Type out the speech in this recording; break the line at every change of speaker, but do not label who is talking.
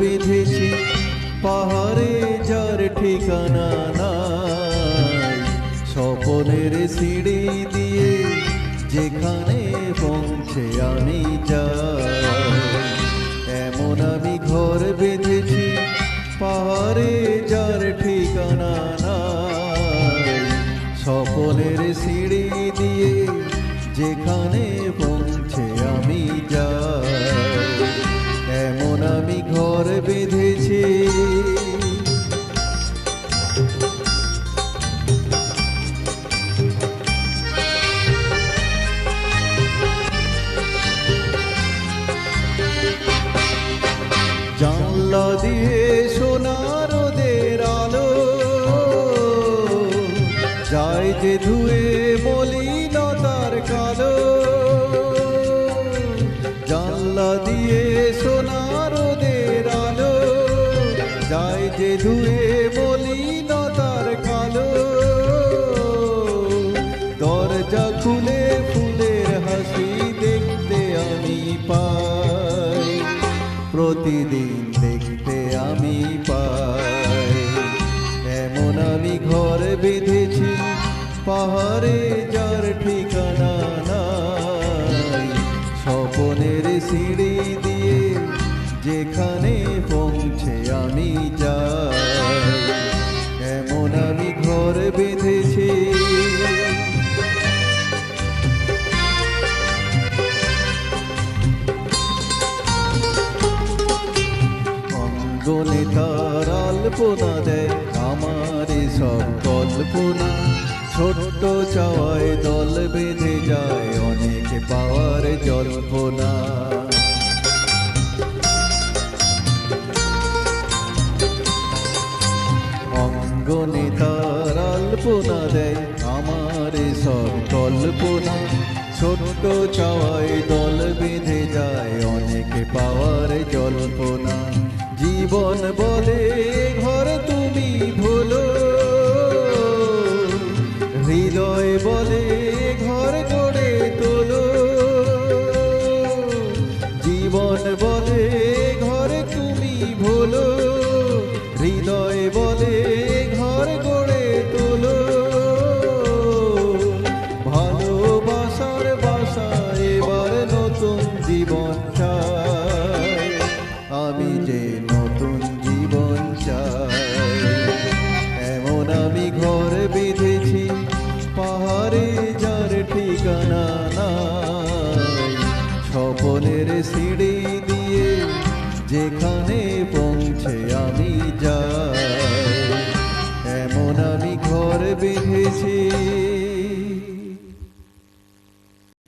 বেঁধেছি, পাহাড়ে যার ঠিকানা নাই। স্বপনের সিঁড়ি দিয়ে যেখানে পৌঁছে আমি যাই। এমন আমি ঘর বেঁধেছি, পাহাড়ে যার ঠিকানা নাই। স্বপনের সিঁড়ি দিয়ে যেখানে দিয়ে সোনার ওদের আলো। যায় যে ধুয়ে মলিনতার কালো, জানলা দিয়ে সোনার ওদের আলো। যায় যে ধুয়ে মলিনতার কালো, দরজা খুলে ফুলের হাসি দেখতে আমি পাই। প্রতিদিন দেখতে আমি পাই। এমন আমি ঘর বেঁধেছি পাহাড়ে যার ঠিকানা নাই। স্বপনের সিঁড়ি দিয়ে যেখানে অঙ্গনে তার আলপনা দেয় আমার সব কল্পনা। ছোট্ট চাওয়ায় দল বেঁধে যায় অনেক পাওয়ার জল্পনা। অঙ্গনে তার আলপনা দেয় আমার সব কল্পনা। ছোট্ট চাওয়ায় দল স্বপনের সিঁড়ি দিয়ে যেখানে পৌঁছে আমি যাই। এমন আমি ঘর বেঁধেছি।